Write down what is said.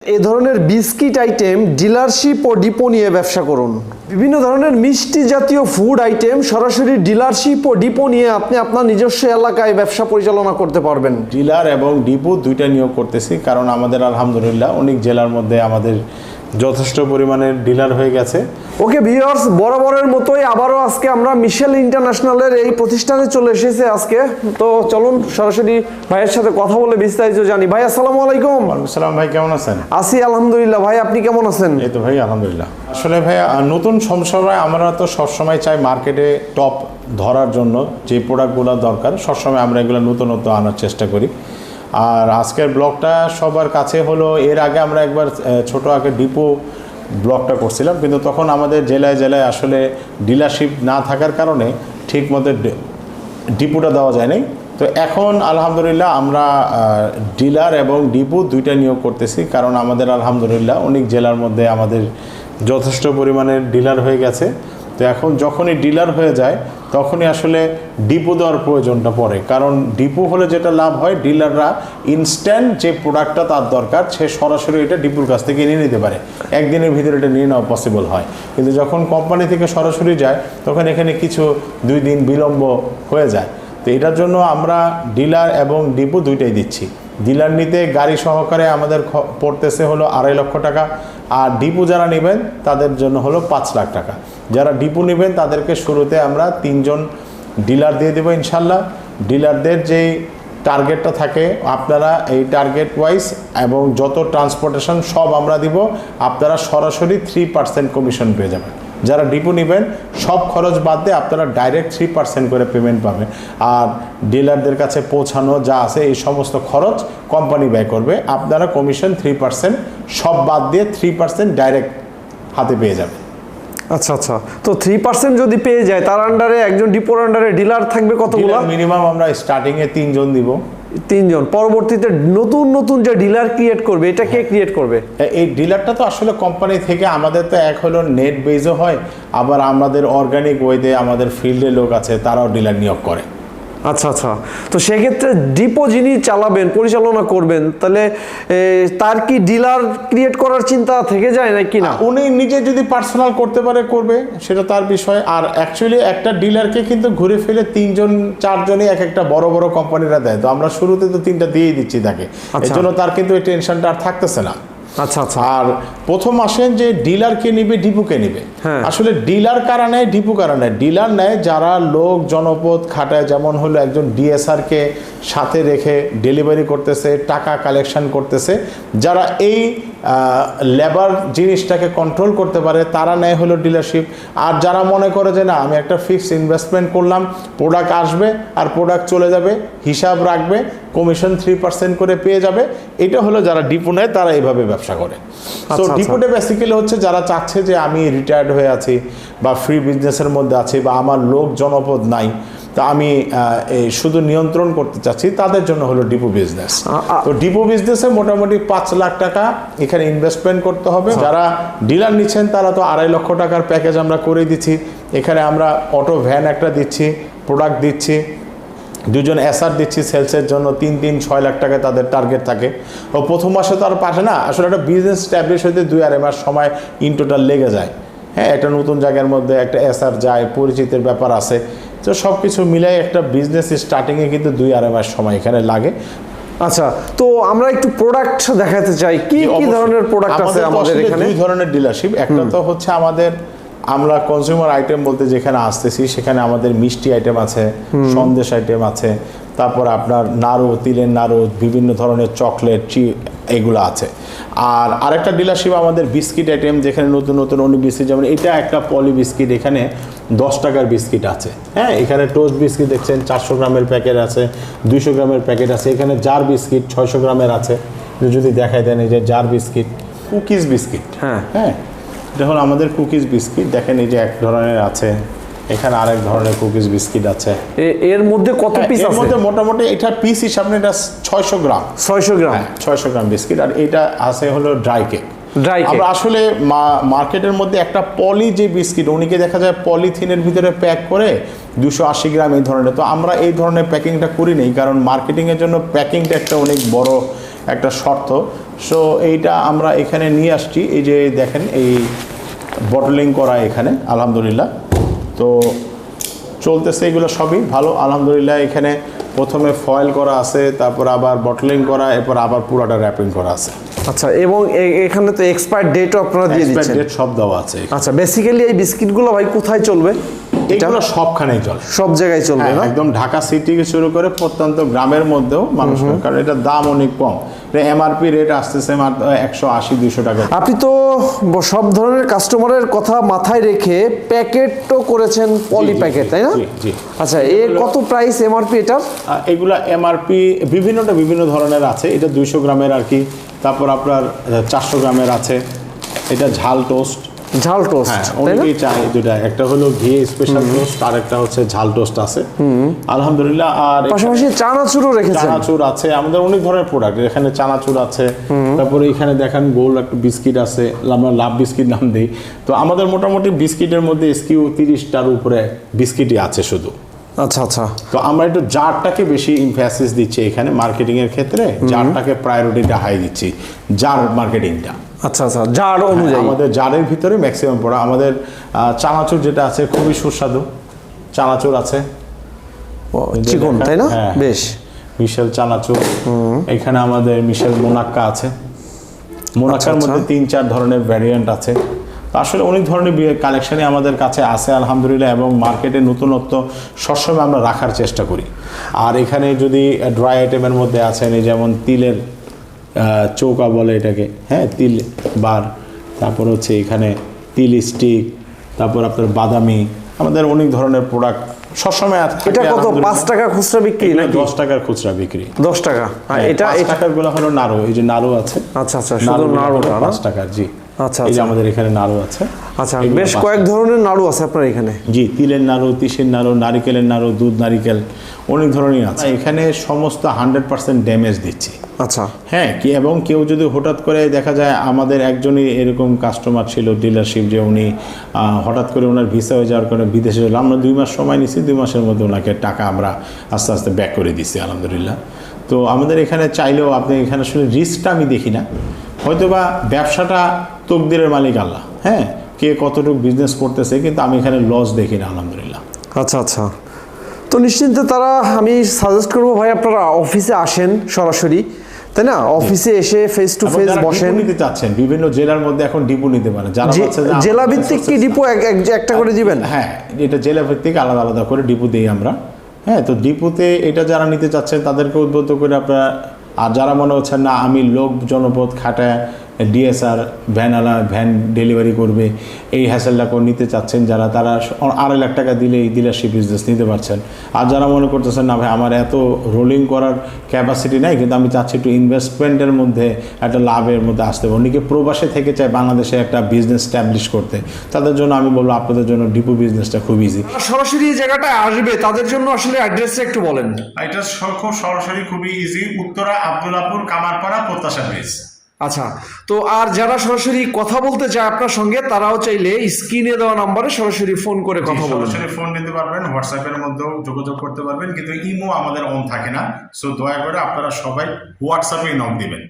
এ ধরনের biscuit item dealership ও depot নিয়ে ব্যবসা করুন। বিভিন্ন ধরনের মিষ্টি জাতীয় ফুড আইটেম সরাসরি ডিলারশিপ ও ডিপো নিয়ে আপনি আপনার নিজস্ব এলাকায় ব্যবসা পরিচালনা করতে পারবেন। ডিলার এবং ডিপো দুইটা নিয়োগ করতেছি, কারণ আমাদের আলহামদুলিল্লাহ অনেক জেলার মধ্যে আমাদের যথেষ্ট পরিমাণে ডিলার হয়ে গেছে। ওকে ভিউয়ার্স বরাবরের মতোই আবারও আজকে আমরা মিশেল ইন্টারন্যাশনালের এই প্রতিষ্ঠানে চলে এসেছে আজকে। তো চলুন সরাসরি ভাইয়ের সাথে কথা বলে বিস্তারিত জানি। ভাই আসসালামু আলাইকুম। আসসালাম ভাই কেমন আছেন? আছি আলহামদুলিল্লাহ। ভাই আপনি কেমন আছেন? এই তো ভাই আলহামদুলিল্লাহ। আসলে ভাই নতুন সমসময় আমরা তো সবসময় চাই মার্কেটে টপ ধরার জন্য যে প্রোডাক্টগুলো দরকার সবসময় আমরা এগুলো নতুনত্ব আনার চেষ্টা করি। আর আজকের ব্লগটা সবার কাছে হলো, এর আগে আমরা একবার ছোট আগে ডিপো ব্লগটা করছিলাম, কিন্তু তখন আমাদের জেলায় জেলায় আসলে ডিলারশিপ না থাকার কারণে ঠিক মতো ডিপোটা দেওয়া যায় নাই তো এখন আলহামদুলিল্লাহ আমরা ডিলার এবং ডিপো দুইটা নিয়োগ করতেছি, কারণ আমাদের আলহামদুলিল্লাহ অনেক জেলার মধ্যে আমাদের যথেষ্ট পরিমাণের ডিলার হয়ে গেছে। তো এখন যখনই ডিলার হয়ে যায়, তখনই আসলে ডিপো দেওয়ার প্রয়োজনটা পড়ে। কারণ ডিপো হলে যেটা লাভ হয় ডিলাররা ইনস্ট্যান্ট যে প্রোডাক্টটা তার দরকার, সে সরাসরি এটা ডিপুর কাছ থেকে নিয়ে নিতে পারে। একদিনের ভিতরে এটা নিয়ে নেওয়া পসিবল হয়। কিন্তু যখন কোম্পানি থেকে সরাসরি যায়, তখন এখানে কিছু দুই দিন বিলম্ব হয়ে যায়। তো এটার জন্য আমরা ডিলার এবং ডিপো দুইটাই দিচ্ছি। ডিলার নিতে গাড়ি সহকারে আমাদের পড়তেছে হলো আড়াই লক্ষ টাকা, আর ডিপো যারা নেবেন, তাদের জন্য হলো পাঁচ লাখ টাকা। যারা ডিপো নেবেন, তাদেরকে শুরুতে আমরা তিনজন ডিলার দিয়ে দেবো ইনশাল্লাহ। ডিলারদের যেই টার্গেটটা থাকে, আপনারা এই টার্গেট ওয়াইজ এবং যত ট্রান্সপোর্টেশন সব আমরা দিব, আপনারা সরাসরি থ্রি পার্সেন্ট কমিশন পেয়ে যাবেন। যারা ডিপো নেবেন, সব খরচ বাদ দিয়ে আপনারা ডাইরেক্ট থ্রি পার্সেন্ট করে পেমেন্ট পাবেন। আর ডিলারদের কাছে পৌঁছানো যা আছে, এই সমস্ত খরচ কোম্পানি ব্যয় করবে। আপনারা কমিশন থ্রি পার্সেন্ট সব বাদ দিয়ে থ্রি পার্সেন্ট ডাইরেক্ট হাতে পেয়ে যাবেন। আচ্ছা আচ্ছা। তো থ্রি পার্সেন্ট যদি পেয়ে যায় তার আন্ডারে একজন ডিপোর আন্ডারে ডিলার থাকবে কতগুলো? মিনিমাম আমরা স্টার্টিং এ তিনজন দিব। তিনজন। পরবর্তীতে নতুন নতুন যে ডিলার ক্রিয়েট করবে এটা কে ক্রিয়েট করবে? এই ডিলারটা তো আসলে কোম্পানি থেকে আমাদের তো এক হলো নেট বেজও হয় আবার আমাদের অর্গানিক ওয়েদে আমাদের ফিল্ডে লোক আছে তারাও ডিলার নিয়োগ করে। আচ্ছা আচ্ছা। তো সেক্ষেত্রে ডিপো যিনি চালাবেন পরিচালনা করবেন তাহলে তার কি ডিলার ক্রিয়েট করার চিন্তা থেকে যায় নাকি না? উনি নিজে যদি পার্সোনাল করতে পারে করবে সেটা তার বিষয়। আর অ্যাকচুয়ালি একটা ডিলারকে কিন্তু ঘুরে ফিরে তিনজন চারজনই এক একটা বড় বড় কোম্পানিরা দেয়। তো আমরা শুরুতে তো তিনটা দিয়েই দিচ্ছি তাকে। আচ্ছা। এর জন্য তার কিন্তু এই টেনশনটা আর থাকতেছে না। আচ্ছা আচ্ছা। আর প্রথম আসেন যে ডিলারকে নিবে ডিপুকে নিবে। হ্যাঁ। আসলে ডিলার কারা নেয় ডিপু কারা নেয়? ডিলার নেয় যারা লোক জনপদ খাটায় যেমন হলো একজন ডিএসআর কে সাথে রেখে ডেলিভারি করতেছে টাকা কালেকশন করতেছে। যারা এই লেবার জিনিসটাকে কন্ট্রোল করতে পারে তারা নেয় হলো ডিলারশিপ। আর যারা মনে করে যে না আমি একটা ফিক্সড ইনভেস্টমেন্ট করলাম প্রোডাক্ট আসবে আর প্রোডাক্ট চলে যাবে হিসাব রাখবে কমিশন থ্রি পার্সেন্ট করে পেয়ে যাবে। এটা হলো যারা ডিপো নেয় তারা এইভাবে ব্যবসা করে। তো আচ্ছা। ডিপোটে বেসিক্যালি হচ্ছে যারা চাচ্ছে যে আমি রিটায়ার্ড হয়ে আছি বা ফ্রি বিজনেসের মধ্যে আছি বা আমার লোক জনপদ নাই তা আমি এই শুধু নিয়ন্ত্রণ করতে চাচ্ছি তাদের জন্য হলো ডিপো বিজনেস তো ডিপো বিজনেসে মোটামুটি পাঁচ লাখ টাকা এখানে ইনভেস্টমেন্ট করতে হবে। যারা ডিলার নিচ্ছেন তারা তো আড়াই লক্ষ টাকার প্যাকেজ আমরা করে দিচ্ছি। এখানে আমরা অটো ভ্যান একটা দিচ্ছি প্রোডাক্ট দিচ্ছি। দুজন এসআর দিচ্ছি সেলসের জন্য তিন তিন ছয় লাখ টাকা তাদের টার্গেট থাকে। ও প্রথম মাসে তো আর পাঠে না আসলে একটা বিজনেস স্ট্যাবলিশ হতে দুই আড়াই মাস সময় ইন টোটাল লেগে যায়। হ্যাঁ একটা নতুন জায়গার মধ্যে একটা এসআর যায় পরিচিতের ব্যাপার আছে। তো সব কিছু মিলাই একটা বিজনেস স্টার্টিংয়ে কিন্তু দুই আড়াই মাস সময় এখানে লাগে। আচ্ছা তো আমরা একটু প্রোডাক্ট দেখাতে চাই। কি কি ধরনের প্রোডাক্ট আছে আমাদের এখানে? দুই ধরনের ডিলারশিপ একটা তো হচ্ছে আমাদের আমরা কনজিউমার আইটেম বলতে যেখানে আসতেছি সেখানে আমাদের মিষ্টি আইটেম আছে সন্দেশ আইটেম আছে তারপর আপনার নাড়ু তিলের নাড়ু বিভিন্ন ধরনের চকলেট চি এগুলো আছে। আর আরেকটা ডিলারশিপ আমাদের বিস্কিট আইটেম যেখানে নতুন নতুন অন্য বিস্কিট যেমন এটা একটা পলি বিস্কিট এখানে দশ টাকার বিস্কিট আছে। হ্যাঁ এখানে টোস্ট বিস্কিট দেখছেন চারশো গ্রামের প্যাকেট আছে দুইশো গ্রামের প্যাকেট আছে এখানে জার বিস্কিট ছয়শো গ্রামের আছে। যদি দেখাই দেন এই যে জার বিস্কিট কুকিজ বিস্কিট হ্যাঁ। হ্যাঁ এটা হলো আমাদের কুকিজ বিস্কিট। দেখেন এই যে এক ধরনের আছে এখানে আরেক ধরনের কুকিজ বিস্কিট আছে। এর মধ্যে কত পিস হ্যাঁ, এর মধ্যে মোটামুটি এটা পিস হিসাবে এটা ছয়শো গ্রাম। ছয়শো গ্রাম। হ্যাঁ ছয়শো গ্রাম বিস্কিট। আর এটা আছে হলো ড্রাই কেক ড্রাই কেক আমরা আসলে মার্কেটের মধ্যে একটা পলি যে বিস্কিট উনিকে দেখা যায় পলিথিনের ভিতরে প্যাক করে দুশো আশি গ্রাম এই ধরনের। তো আমরা এই ধরনের প্যাকিংটা করি নেই কারণ মার্কেটিংয়ের জন্য প্যাকিংটা একটা অনেক বড় একটা শর্ত। সো এইটা আমরা এখানে নিয়ে আসছি। এই যে দেখেন এই বটলিং করা এখানে আলহামদুলিল্লাহ। তো চলতেছে এগুলো সবই। ভালো আলহামদুলিল্লাহ এখানে প্রথমে ফয়েল করা আছে তারপর আবার বটলিং করা এরপর আবার পুরোটা র্যাপিং করা আছে। আচ্ছা এবং এখানে তো এক্সপায়ার ডেটও আপনারা দিয়ে দিচ্ছেন। date সব দেওয়া আছে। আচ্ছা বেসিক্যালি এই বিস্কিটগুলো ভাই কোথায় চলবে? এটা এগুলো সবখানেই চলে। সব জায়গায় চলবে হ্যাঁ, না? একদম ঢাকা সিটি থেকে শুরু করে প্রত্যন্ত গ্রামের মধ্যেও মানুষ কারণ এটার দাম অনেক কম। এমআরপি রেট আসতেছে মাত্র একশো আশি দুশো টাকা। আপনি তো সব ধরনের কাস্টমারের কথা মাথায় রেখে প্যাকেটও করেছেন পলি প্যাকেট তাই না। আচ্ছা এ কত প্রাইস এমআরপি আহ, এগুলা এমআরপি বিভিন্নটা বিভিন্ন ধরনের আছে। এটা দুইশো গ্রামের আর কি। তারপর আপনার চারশো গ্রামের আছে। এটা ঝাল টোস্ট ঝাল টোস্ট হ্যাঁ অনেকেই চায় দুটা একটা হলো ঘি স্পেশাল টোস্ট আর একটা হচ্ছে ঝাল টোস্ট আছে। আলহামদুলিল্লাহ আর পাশাপাশি চানাচুরও রেখেছেন। চানাচুর আছে আমাদের অনেক ধরনের প্রোডাক্ট এখানে চানাচুর আছে তারপরে এখানে দেখেন গোল একটা বিস্কিট আছে আমরা লাভ বিস্কিট নাম দিই। তো আমাদের মোটামুটি বিস্কিটের মধ্যে এসকিউ তিরিশটার উপরে বিস্কিটই আছে শুধু। আচ্ছা আচ্ছা। তো আমরা একটু জারটাকে বেশি ইমফ্যাসিস দিচ্ছি এখানে মার্কেটিং এর ক্ষেত্রে জারটাকে প্রায়োরিটিটা হাই দিচ্ছি জার মার্কেটিংটা আচ্ছা আচ্ছা জার অনুযায়ী। আমাদের জারের ভিতরে ম্যাক্সিমাম পড়া। আমাদের চানাচুর যেটা আছে খুবই সুস্বাদু। চানাচুর আছে। চিকন তাই না? হ্যাঁ। বেশ। মিশেল চানাচুর। এখানে আমাদের মিশেল মোনাক্কা আছে। মোনাক্কার আচ্ছা, মধ্যে তিন চার ধরনের ভ্যারিয়েন্ট আছে। আসলে অনেক ধরনের কালেকশনই আমাদের কাছে আছে আলহামদুলিল্লাহ এবং মার্কেটে নতুনত্ব সবসময় আমরা রাখার চেষ্টা করি। আর এখানে যদি ড্রাই আইটেমের মধ্যে আছেন এই যেমন তিলের চৌকা বলে এটাকে হ্যাঁ তিল বার। তারপর হচ্ছে এখানে তিল স্টিক তারপর আপনার বাদামি আমাদের অনেক ধরনের প্রোডাক্ট সবসময় এটা কত পাঁচ টাকা খুচরা বিক্রি নাকি? দশ টাকার খুচরা বিক্রি। দশ টাকা। আর এটা পাঁচ এটা টাকারগুলো হলো নাড়ু এই যে নাড়ু আছে। আচ্ছা আচ্ছা শুধু নাড়ুগুলো নাড়ুটা পাঁচ টাকার জি। আচ্ছা, এই যে আচ্ছা। আমাদের এখানে নাড়ু আছে। আচ্ছা বেশ কয়েক ধরনের নাড়ু আছে আপনার এখানে। জি তিলের নাড়ু তিসের নাড়ু নারিকেলের নাড়ু দুধ নারিকেল অনেক ধরনের আছে। এখানে সমস্ত হান্ড্রেড পার্সেন্ট ড্যামেজ দিচ্ছি। আচ্ছা। হ্যাঁ কি এবং কেউ যদি হঠাৎ করে দেখা যায় আমাদের একজনই এরকম কাস্টমার ছিল ডিলারশিপ যে উনি হঠাৎ করে ওনার ভিসা হয়ে যাওয়ার কারণে বিদেশে গেল। আমরা দুই মাস সময় নিছি দুই মাসের মধ্যে ওনাকে টাকা আমরা আস্তে আস্তে ব্যাক করে দিচ্ছি আলহামদুলিল্লাহ। তো আমাদের এখানে চাইলেও আপনি এখানে আসলে রিস্কটা আমি দেখি না। হয়তোবা ব্যবসাটা তকদিরের মালিক আল্লাহ হ্যাঁ? কে কতটুকু বিজনেস করতেছে কিন্তু আমি এখানে লস দেখি না আলহামদুলিল্লাহ। আচ্ছা আচ্ছা। তো নিশ্চিন্তে তারা আমি সাজেস্ট করব ভাই আপনারা অফিসে আসেন সরাসরি তাই না? অফিসে এসে ফেস টু ফেস বসেন। নিতে চাচ্ছেন বিভিন্ন জেলার মধ্যে এখন ডিপো নিতে পারে যারা জে- ভাবছে যে আমার জেলা ভিত্তিক কি ডিপো এক- এক- একটা করে দিবেন? হ্যাঁ এটা জেলা ভিত্তিক আলাদা আলাদা করে ডিপো দিই আমরা। হ্যাঁ তো ডিপোতে এটা যারা নিতে চাচ্ছেন তাদেরকে উদ্বুদ্ধ করে আপনারা আর যারা মনে হচ্ছে না আমি লোক জনপদ খাটায় ডিএসআর ভ্যানওয়ালা ভ্যান ডেলিভারি করবে এই হ্যাসেলটা করে নিতে চাচ্ছেন যারা তারা আড়াই লাখ টাকা দিলে এই ডিলারশিপ বিজনেস নিতে পারছেন। আর যারা মনে করতেছেন না ভাই আমার এত রোলিং করার ক্যাপাসিটি নাই কিন্তু আমি চাচ্ছি একটু ইনভেস্টমেন্টের মধ্যে একটা লাভের মধ্যে আসতে। হবে অনেকে প্রবাসে থেকে চায় বাংলাদেশে একটা বিজনেস স্ট্যাবলিশ করতে। তাদের জন্য আমি বলব আপনাদের জন্য ডিপো বিজনেসটা খুব ইজি সরাসরি এই জায়গাটায় আসবে তাদের জন্য আসলে অ্যাড্রেসটা একটু বলেন। এটা খুব সরাসরি খুবই ইজি উত্তরা আব্দুল্লাপুর কামারপাড়া প্রত্যাশা ব্রিজ আচ্ছা তো আর যারা সরাসরি কথা বলতে চায় আপনার সঙ্গে তারাও চাইলে স্ক্রিনে দেওয়া নাম্বারে সরাসরি ফোন করে কথা বলবেন সরাসরি ফোন নিতে পারবেন হোয়াটসঅ্যাপের মধ্যেও যোগাযোগ করতে পারবেন কিন্তু ইমো আমাদের অন থাকে না। সো দয়া করে আপনারা সবাই হোয়াটসঅ্যাপে নাম দিবেন।